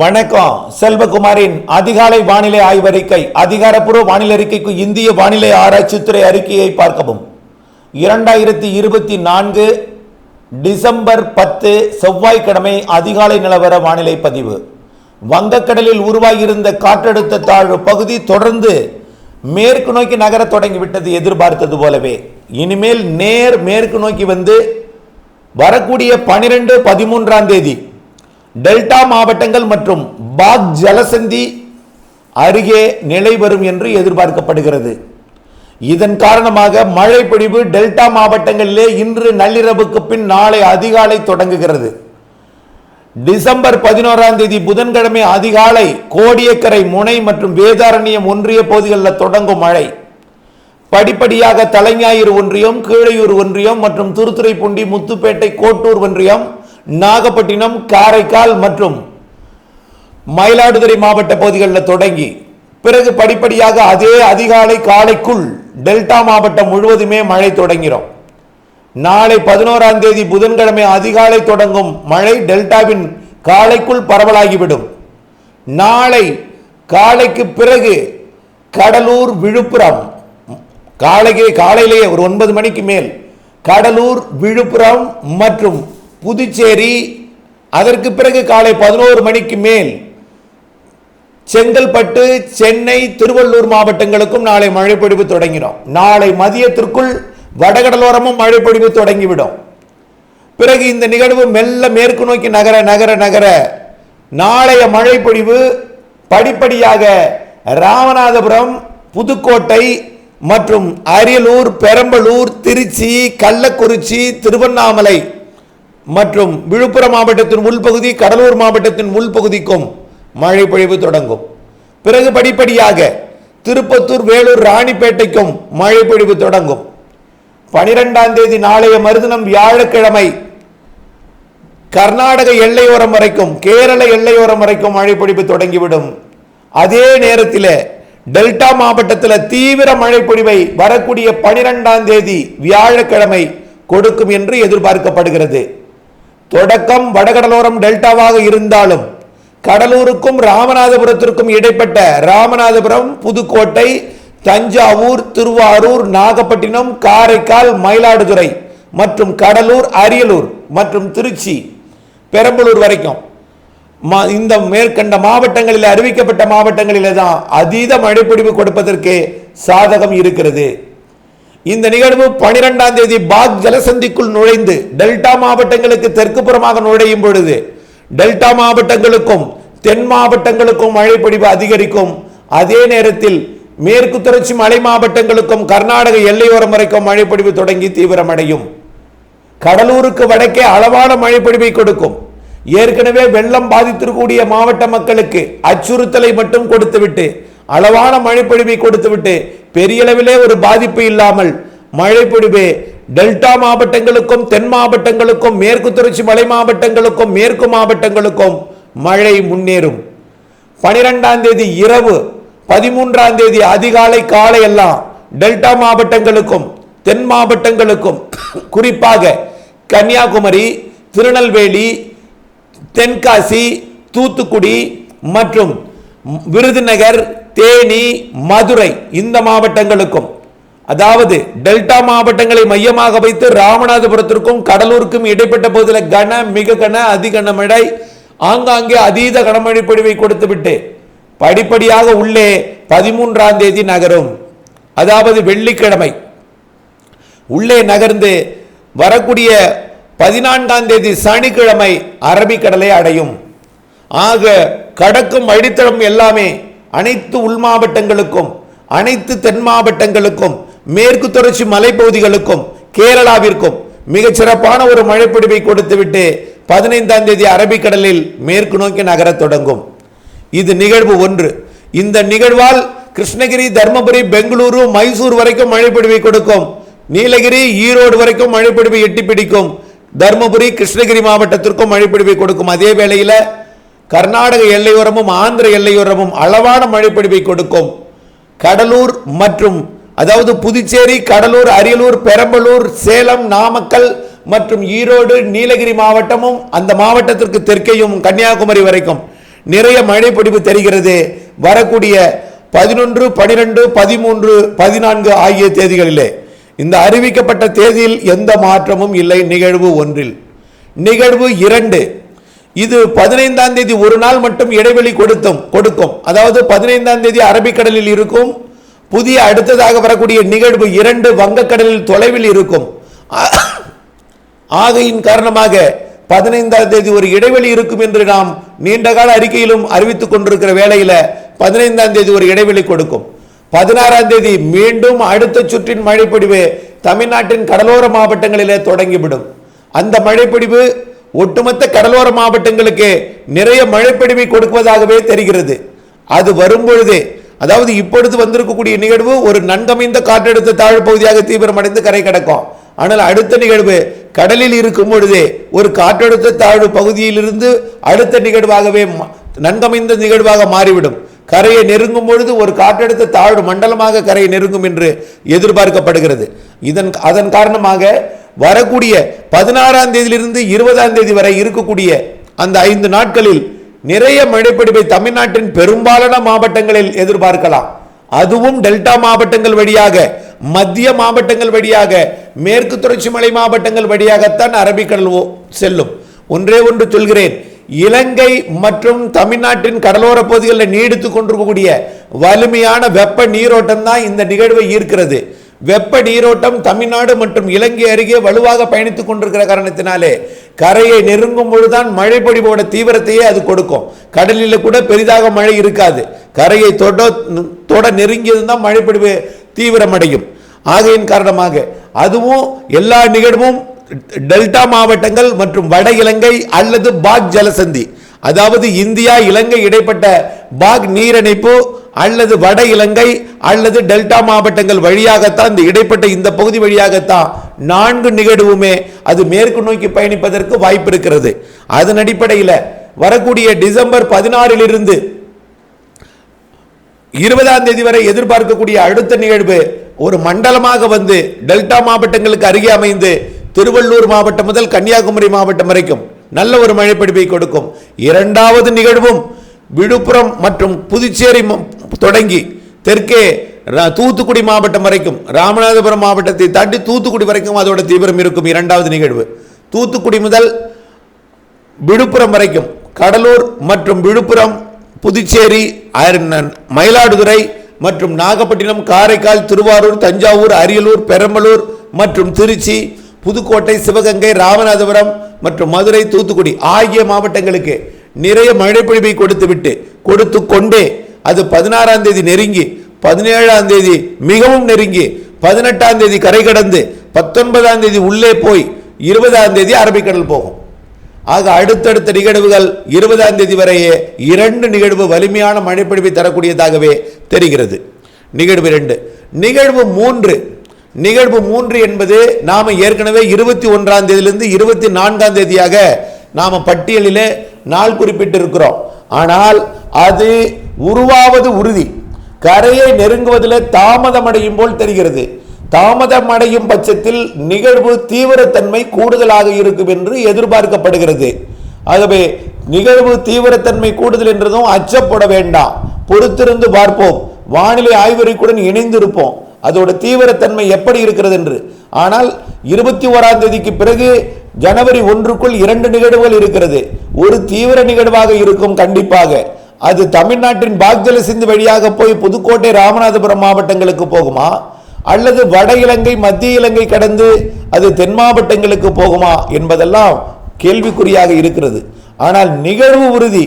வணக்கம். செல்வகுமாரின் அதிகாலை வானிலை ஆய்வறிக்கை அதிகாரப்பூர்வ வானிலை அறிக்கைக்கு இந்திய வானிலை ஆராய்ச்சித்துறை அறிக்கையை பார்க்கவும். இரண்டாயிரத்தி இருபத்தி நான்கு டிசம்பர் பத்து செவ்வாய்க்கிழமை அதிகாலை நிலவர வானிலை பதிவு. வங்கக்கடலில் உருவாகியிருந்த காற்றழுத்த தாழ்வு பகுதி தொடர்ந்து மேற்கு நோக்கி நகரத் தொடங்கிவிட்டது எதிர்பார்த்தது போலவே. இனிமேல் நேர் மேற்கு நோக்கி வந்து வரக்கூடிய பனிரெண்டு பதிமூன்றாம் தேதி டெல்டா மாவட்டங்கள் மற்றும் பாக் ஜலசந்தி அருகே நிலை வரும் என்று எதிர்பார்க்கப்படுகிறது. இதன் காரணமாக மழை பொழிவு டெல்டா மாவட்டங்களிலே இன்று நள்ளிரவுக்கு பின் நாளை அதிகாலை தொடங்குகிறது. டிசம்பர் பதினோராம் தேதி புதன்கிழமை அதிகாலை கோடியக்கரை முனை மற்றும் வேதாரண்யம் ஒன்றிய பகுதிகளில் தொடங்கும் மழை. படிப்படியாக தலைஞாயிறு ஒன்றியம் கீழையூர் ஒன்றியம் மற்றும் திருத்துறைப்பூண்டி முத்துப்பேட்டை கோட்டூர் ஒன்றியம் நாகப்பட்டினம் காரைக்கால் மற்றும் மயிலாடுதுறை மாவட்ட பகுதிகளில் தொடங்கி பிறகு படிப்படியாக அதே அதிகாலை காலைக்குள் டெல்டா மாவட்டம் முழுவதுமே மழை தொடங்கிறோம். நாளை பதினோராம் தேதி புதன்கிழமை அதிகாலை தொடங்கும் மழை டெல்டாவின் காலைக்குள் பரவலாகிவிடும். நாளை காலைக்கு பிறகு கடலூர் விழுப்புரம் காலைக்கு காலையிலேயே ஒரு ஒன்பது மணிக்கு மேல் கடலூர் விழுப்புரம் மற்றும் புதுச்சேரி அதற்கு பிறகு காலை பதினோரு மணிக்கு மேல் செங்கல்பட்டு சென்னை திருவள்ளூர் மாவட்டங்களுக்கும் நாளை மழைப்பொழிவு தொடங்கினோம் நாளை மதியத்திற்குள் வடகடலோரமும் மழைப்பொழிவு தொடங்கிவிடும். பிறகு இந்த நிகழ்வு மெல்ல மேற்கு நோக்கி நகர நகர நகர நாளைய மழைப்பொழிவு படிப்படியாக ராமநாதபுரம் புதுக்கோட்டை மற்றும் அரியலூர் பெரம்பலூர் திருச்சி கள்ளக்குறிச்சி திருவண்ணாமலை மற்றும் விழுப்புரம் மாவட்டத்தின் உள்பகுதி கடலூர் மாவட்டத்தின் உள்பகுதிக்கும் மழை பொழிவு தொடங்கும். பிறகு படிப்படியாக திருப்பத்தூர் வேலூர் ராணிப்பேட்டைக்கும் மழை பொழிவு தொடங்கும். பனிரெண்டாம் தேதி நாளைய மறுதினம் வியாழக்கிழமை கர்நாடக எல்லையோரம் வரைக்கும் கேரள எல்லையோரம் வரைக்கும் மழை பொழிவு தொடங்கிவிடும். அதே நேரத்தில் டெல்டா மாவட்டத்தில் தீவிர மழை பொழிவை வரக்கூடிய பனிரெண்டாம் தேதி வியாழக்கிழமை கொடுக்கும் என்று எதிர்பார்க்கப்படுகிறது. தொடக்கம் வடகடலோரம் டெல்டாவாக இருந்தாலும் கடலூருக்கும் ராமநாதபுரத்திற்கும் இடைப்பட்ட ராமநாதபுரம் புதுக்கோட்டை தஞ்சாவூர் திருவாரூர் நாகப்பட்டினம் காரைக்கால் மயிலாடுதுறை மற்றும் கடலூர் அரியலூர் மற்றும் திருச்சி பெரம்பலூர் வரைக்கும். ம- இந்த மேற்கண்ட மாவட்டங்களில் அறிவிக்கப்பட்ட மாவட்டங்களில் தான் அதீத மழைப்பொழிவு கொடுப்பதற்கு சாதகம் இருக்கிறது. இந்த நிகழ்வு பனிரெண்டாம் தேதி பாக் ஜலசந்திக்குள் நுழைந்து டெல்டா மாவட்டங்களுக்கு தெற்கு புறமாக நுழையும் பொழுது டெல்டா மாவட்டங்களுக்கும் தென் மாவட்டங்களுக்கும் மழைப்பொழிவு அதிகரிக்கும். அதே நேரத்தில் மேற்கு தொடர்ச்சி மலை மாவட்டங்களுக்கும் கர்நாடக எல்லையோரம் வரைக்கும் மழைப்பொழிவு தொடங்கி தீவிரமடையும். கடலூருக்கு வடக்கே அளவான மழைப்பொழிவை கொடுக்கும். ஏற்கனவே வெள்ளம் பாதித்திருக்கக்கூடிய மாவட்ட மக்களுக்கு அச்சுறுத்தலை மட்டும் கொடுத்துவிட்டு அளவான மழைப்பொழிவை கொடுத்துவிட்டு பெரிய அளவிலே ஒரு பாதிப்பு இல்லாமல் மழைப்பொழிவு டெல்டா மாவட்டங்களுக்கும் தென் மாவட்டங்களுக்கும் மேற்கு தொடர்ச்சி மலை மாவட்டங்களுக்கும் மேற்கு மாவட்டங்களுக்கும் மழை முன்னேறும். பனிரெண்டாம் தேதி இரவு பதிமூன்றாம் தேதி அதிகாலை காலை எல்லாம் டெல்டா மாவட்டங்களுக்கும் தென் மாவட்டங்களுக்கும் குறிப்பாக கன்னியாகுமரி திருநெல்வேலி தென்காசி தூத்துக்குடி மற்றும் விருதுநகர் தேனி மதுரை இந்த மாவட்டங்களுக்கும் அதாவது டெல்டா மாவட்டங்களை மையமாக வைத்து ராமநாதபுரத்திற்கும் கடலூருக்கும் இடைப்பட்ட பகுதியில் கன மிக கன அதிகன மழை ஆங்காங்கே அதீத கனமழை பொழிவை கொடுத்துவிட்டு படிப்படியாக உள்ளே பதிமூன்றாம் தேதி நகரும். அதாவது வெள்ளிக்கிழமை. உள்ளே நகர்ந்து வரக்கூடிய பதினான்காம் தேதி சனிக்கிழமை அரபிக்கடலை அடையும். ஆக கடக்கும் வழித்தடம் எல்லாமே அனைத்து உள் மாவட்டங்களுக்கும் அனைத்து தென் மாவட்டங்களுக்கும் மேற்கு தொடர்ச்சி மலைப்பகுதிகளுக்கும் கேரளாவிற்கும் மிகச் சிறப்பான ஒரு மழைப்பிடிவை கொடுத்துவிட்டு பதினைந்தாம் தேதி அரபிக்கடலில் மேற்கு நோக்கி நகரத் தொடங்கும். இது நிகழ்வு ஒன்று. இந்த நிகழ்வால் கிருஷ்ணகிரி தர்மபுரி பெங்களூரு மைசூர் வரைக்கும் மழைப்பிடிவை கொடுக்கும். நீலகிரி ஈரோடு வரைக்கும் மழைப்பிடிவை எட்டி பிடிக்கும் தர்மபுரி கிருஷ்ணகிரி மாவட்டத்திற்கும் மழைப்பிடிவை கொடுக்கும். அதே வேளையில கர்நாடக எல்லையோரமும் ஆந்திர எல்லையோரமும் அளவான மழைப்பொழிவை கொடுக்கும். கடலூர் மற்றும் அதாவது புதுச்சேரி கடலூர் அரியலூர் பெரம்பலூர் சேலம் நாமக்கல் மற்றும் ஈரோடு நீலகிரி மாவட்டமும் அந்த மாவட்டத்திற்கு தெற்கேயும் கன்னியாகுமரி வரைக்கும் நிறைய மழைப்பொழிவு தெரிகிறது. வரக்கூடிய பதினொன்று பனிரெண்டு பதிமூன்று பதினான்கு ஆகிய தேதிகளிலே இந்த அறிவிக்கப்பட்ட தேதியில் எந்த மாற்றமும் இல்லை. நிகழ்வு ஒன்றில். நிகழ்வு இரண்டு இது பதினைந்தாம் தேதி ஒரு நாள் மட்டும் இடைவெளி கொடுத்தும் கொடுக்கும். அதாவது பதினைந்தாம் தேதி அரபிக்கடலில் இருக்கும் புதிய அடுத்ததாக வரக்கூடிய நிகழ்வு இரண்டு வங்கக்கடலில் தொலைவில் இருக்கும். ஆகையின் காரணமாக பதினைந்தாம் தேதி ஒரு இடைவெளி இருக்கும் என்று நாம் நீண்டகால அறிக்கையிலும் அறிவித்துக் கொண்டிருக்கிற வேளையில் பதினைந்தாம் தேதி ஒரு இடைவெளி கொடுக்கும். பதினாறாம் தேதி மீண்டும் அடுத்த சுற்றின் மழைப்பொடிவு தமிழ்நாட்டின் கடலோர மாவட்டங்களிலே தொடங்கிவிடும். அந்த மழைப்பிடிவு ஒட்டுமொத்த கடலோர மாவட்டங்களுக்கு நிறைய மழைப்பொழிவை கொடுப்பதாகவே தெரிகிறது. அது வரும்பொழுதே அதாவது இப்பொழுது வந்திருக்கக்கூடிய நிகழ்வு ஒரு நன்கமைந்த காற்றழுத்த தாழ்வு பகுதியாக தீவிரமடைந்து கரை கடக்கும். ஆனால் அடுத்த நிகழ்வு கடலில் இருக்கும் பொழுதே ஒரு காற்றழுத்த தாழ்வு பகுதியிலிருந்து அடுத்த நிகழ்வாகவே நன்கமைந்த நிகழ்வாக மாறிவிடும். கரையை நெருங்கும் பொழுது ஒரு காற்றழுத்த தாழ்வு மண்டலமாக கரையை நெருங்கும் என்று எதிர்பார்க்கப்படுகிறது. இதன் அதன் காரணமாக வரக்கூடிய பதினாறாம் தேதியிலிருந்து இருபதாம் தேதி வரை இருக்கக்கூடிய அந்த ஐந்து நாட்களில் நிறைய மழைப்பிடிப்பை தமிழ்நாட்டின் பெரும்பாலான மாவட்டங்களில் எதிர்பார்க்கலாம். அதுவும் டெல்டா மாவட்டங்கள் வழியாக மத்திய மாவட்டங்கள் வழியாக மேற்கு தொடர்ச்சி மலை மாவட்டங்கள் வழியாகத்தான் அரபிக்கடல் ஓ- செல்லும். ஒன்றே ஒன்று சொல்கிறேன். இலங்கை மற்றும் தமிழ்நாட்டின் கடலோர பகுதிகளில் நீடித்துக் கொண்டிருக்கக்கூடிய வலிமையான வெப்ப நீரோட்டம் தான் இந்த நிகழ்வை ஈர்க்கிறது. வெப்ப நீரோட்டம் தமிழ்நாடு மற்றும் இலங்கை அருகே வலுவாக பயணித்துக் கொண்டிருக்கிற காரணத்தினாலே கரையை நெருங்கும் பொழுதுதான் மழை பொழிவோட தீவிரத்தையே அது கொடுக்கும். கடலில் கூட பெரிதாக மழை இருக்காது. கரையை தொட தொட நெருங்கியது தான் மழை பொழிவு தீவிரமடையும். ஆகையின் காரணமாக அதுவும் எல்லா நிகழ்வும் டெல்டா மாவட்டங்கள் மற்றும் வட இலங்கை அல்லது பாக் ஜலசந்தி அதாவது இந்தியா இலங்கை இடைப்பட்ட பாக் நீரிணைப்பு அல்லது வட இலங்கை அல்லது டெல்டா மாவட்டங்கள் வழியாகத்தான் இந்த இடைப்பட்ட இந்த பகுதி வழியாகத்தான் நான்கு நிகழ்வுமே அது மேற்கு நோக்கி பயணிப்பதற்கு வாய்ப்பு இருக்கிறது. அதன் அடிப்படையில் வரக்கூடிய டிசம்பர் பதினாறிலிருந்து இருபதாம் தேதி வரை எதிர்பார்க்கக்கூடிய அடுத்த நிகழ்வு ஒரு மண்டலமாக வந்து டெல்டா மாவட்டங்களுக்கு அருகே அமைந்து திருவள்ளூர் மாவட்டம் முதல் கன்னியாகுமரி மாவட்டம் வரைக்கும் நல்ல ஒரு மழைப்பிடிப்பை கொடுக்கும். இரண்டாவது நிகழ்வும் விழுப்புரம் மற்றும் புதுச்சேரி தொடங்கி தெற்கே தூத்துக்குடி மாவட்டம் வரைக்கும் ராமநாதபுரம் மாவட்டத்தை தாண்டி தூத்துக்குடி வரைக்கும் அதோட தீவிரம் இருக்கும் இரண்டாவது நிகழ்வு. தூத்துக்குடி முதல் விழுப்புரம் வரைக்கும் கடலூர் மற்றும் விழுப்புரம் புதுச்சேரி மயிலாடுதுறை மற்றும் நாகப்பட்டினம் காரைக்கால் திருவாரூர் தஞ்சாவூர் அரியலூர் பெரம்பலூர் மற்றும் திருச்சி புதுக்கோட்டை சிவகங்கை ராமநாதபுரம் மற்றும் மதுரை தூத்துக்குடி ஆகிய மாவட்டங்களுக்கு நிறைய மழைப்பொழிவை கொடுத்துவிட்டு கொடுத்து கொண்டே அது பதினாறாம் தேதி நெருங்கி பதினேழாம் தேதி மிகவும் நெருங்கி பதினெட்டாம் தேதி கரை கடந்து பத்தொன்பதாம் தேதி உள்ளே போய் இருபதாம் தேதி அரபிக்கடல் போகும். ஆக அடுத்தடுத்த நிகழ்வுகள் இருபதாம் தேதி வரையே இரண்டு நிகழ்வு வலிமையான மழைப்பொழிவை தரக்கூடியதாகவே தெரிகிறது. நிகழ்வு ரெண்டு. நிகழ்வு மூன்று. நிகழ்வு மூன்று என்பது நாம் ஏற்கனவே இருபத்தி ஒன்றாம் தேதியிலிருந்து இருபத்தி நான்காம் தேதியாக நாம் பட்டியலிலே நாள் குறிப்பிட்டிருக்கிறோம். ஆனால் அது உருவாவது உறுதி. கரையை நெருங்குவதில் தாமதமடையும் போல் தெரிகிறது. தாமதமடையும் பட்சத்தில் நிகழ்வு தீவிரத்தன்மை கூடுதலாக இருக்கும் என்று எதிர்பார்க்கப்படுகிறது. ஆகவே நிகழ்வு தீவிரத்தன்மை கூடுதல் என்றதும் அச்சப்பட வேண்டாம். பொறுத்திருந்து பார்ப்போம். வானிலை ஆய்வறிக்குடன் இணைந்திருப்போம். அதோட தீவிரத்தன்மை எப்படி இருக்கிறது என்று. ஆனால் இருபத்தி ஓராம் தேதிக்கு பிறகு ஜனவரி ஒன்றுக்குள் இரண்டு நிகழ்வுகள் இருக்கிறது. ஒரு தீவிர நிகழ்வாக இருக்கும் கண்டிப்பாக. அது தமிழ்நாட்டின் பாக்ஜல சிந்து வழியாக போய் புதுக்கோட்டை ராமநாதபுரம் மாவட்டங்களுக்கு போகுமா? அல்லது வட இலங்கை மத்திய இலங்கை கடந்து அது தென் மாவட்டங்களுக்கு போகுமா என்பதெல்லாம் கேள்விக்குறியாக இருக்கிறது. ஆனால் நிகழ்வு உறுதி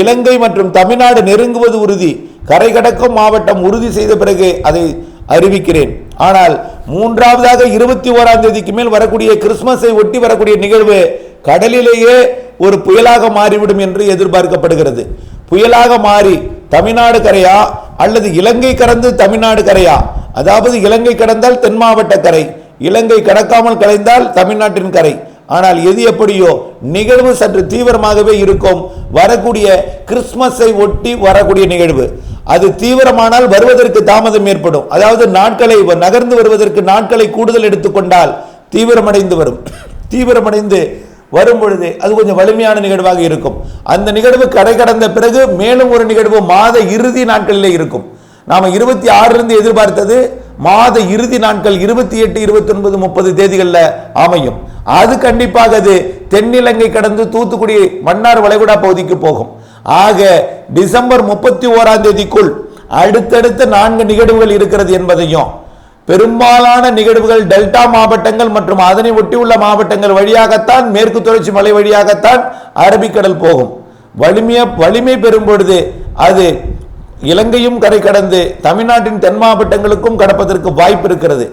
இலங்கை மற்றும் தமிழ்நாடு நெருங்குவது உறுதி கரை கடக்கும் மாவட்டம் உறுதி செய்த பிறகு அதை அறிவிக்கிறேன். ஆனால் மூன்றாவதாக இருபத்தி ஓராம் தேதிக்கு மேல் வரக்கூடிய கிறிஸ்துமஸை ஒட்டி வரக்கூடிய நிகழ்வு கடலிலேயே ஒரு புயலாக மாறிவிடும் என்று எதிர்பார்க்கப்படுகிறது. புயலாக மாறி தமிழ்நாடு கரையா அல்லது இலங்கை கடந்து தமிழ்நாடு கரையா? அதாவது இலங்கை கடந்தால் தென் மாவட்ட கரை இலங்கை கடக்காமல் கலைந்தால் தமிழ்நாட்டின் கரை. ஆனால் எது எப்படியோ நிகழ்வு சற்று தீவிரமாகவே இருக்கும். வரக்கூடிய கிறிஸ்துமஸை ஒட்டி வரக்கூடிய நிகழ்வு. அது தீவிரமானால் வருவதற்கு தாமதம் ஏற்படும். அதாவது நாட்களை நகர்ந்து வருவதற்கு நாட்களை கூடுதல் எடுத்துக்கொண்டால் தீவிரமடைந்து வரும். தீவிரமடைந்து வரும் பொழுது அது கொஞ்சம் வலிமையான நிகழ்வாக இருக்கும். அந்த நிகழ்வு கடை கடந்த பிறகு மேலும் ஒரு நிகழ்வு மாத இறுதி நாட்களிலே இருக்கும். நாம் இருபத்தி ஆறிலிருந்து எதிர்பார்த்தது மாத இறுதி நாட்கள் இருபத்தி எட்டு இருபத்தி ஒன்பது முப்பது தேதிகளில் அமையும். அது கண்டிப்பாக அது தென்னிலங்கை கடந்து தூத்துக்குடி மன்னார் வளைகுடா பகுதிக்கு போகும். ஆக டிசம்பர் முப்பத்தி ஓராம் தேதிக்குள் அடுத்தடுத்த நான்கு நிகழ்வுகள் இருக்கிறது என்பதையும் பெரும்பாலான நிகழ்வுகள் டெல்டா மாவட்டங்கள் மற்றும் அதனை ஒட்டியுள்ள மாவட்டங்கள் வழியாகத்தான் மேற்கு தொடர்ச்சி மலை வழியாகத்தான் அரபிக்கடல் போகும். வலிமைய வலிமை பெறும் பொழுது அது இலங்கையும் கரை கடந்து தமிழ்நாட்டின் தென் மாவட்டங்களுக்கும் கடப்பதற்கு வாய்ப்பு இருக்கிறது.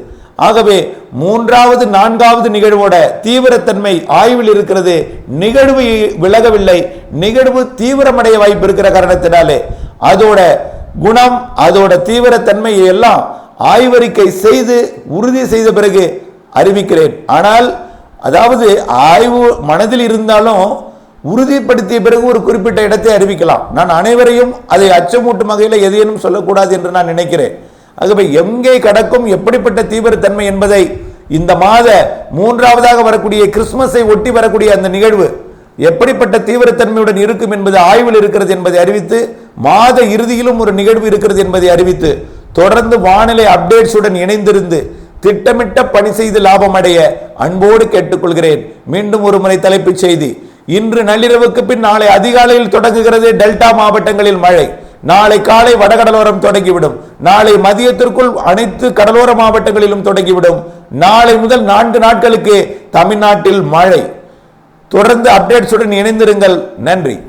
ஆகவே மூன்றாவது நான்காவது நிகழ்வோட தீவிரத்தன்மை ஆய்வில் இருக்கிறது. நிகழ்வு விலகவில்லை. நிகழ்வு தீவிரமடைய வாய்ப்பு இருக்கிற காரணத்தினாலே அதோட குணம் அதோட தீவிரத்தன்மையை எல்லாம் ஆய்வறிக்கை செய்து உறுதி செய்த பிறகு அறிவிக்கிறேன். ஆனால் அதாவது ஆய்வு மனதில் இருந்தாலும் உறுதிப்படுத்திய பிறகு ஒரு குறிப்பிட்ட இடத்தை அறிவிக்கலாம். நான் அனைவரையும் அதை அச்சமூட்டும் வகையில் எதையேனும் சொல்லக்கூடாது என்று நான் நினைக்கிறேன். ஆகவே எங்கே கடக்கும் எப்படிப்பட்ட தீவிரத்தன்மை என்பதை இந்த மாத மூன்றாவதாக வரக்கூடிய கிறிஸ்துமஸை ஒட்டி வரக்கூடிய அந்த நிகழ்வு எப்படிப்பட்ட தீவிரத்தன்மையுடன் இருக்கும் என்பது ஆய்வில் இருக்கிறது என்பதை அறிவித்து மாத இறுதியிலும் ஒரு நிகழ்வு இருக்கிறது என்பதை அறிவித்து தொடர்ந்து வானிலை அப்டேட்ஸுடன் இணைந்திருந்து திட்டமிட்ட பணி செய்து லாபம் அடைய அன்போடு கேட்டுக்கொள்கிறேன். மீண்டும் ஒரு முறை தலைப்புச் செய்தி. இன்று நள்ளிரவுக்கு பின் நாளை அதிகாலையில் தொடங்குகிறது டெல்டா மாவட்டங்களில் மழை. நாளை காலை வடகடலோரம் தொடங்கிவிடும். நாளை மதியத்திற்குள் அனைத்து கடலோர மாவட்டங்களிலும் தொடங்கிவிடும். நாளை முதல் நான்கு நாட்களுக்கு தமிழ்நாட்டில் மழை. தொடர்ந்து அப்டேட்ஸுடன் இணைந்திருங்கள். நன்றி.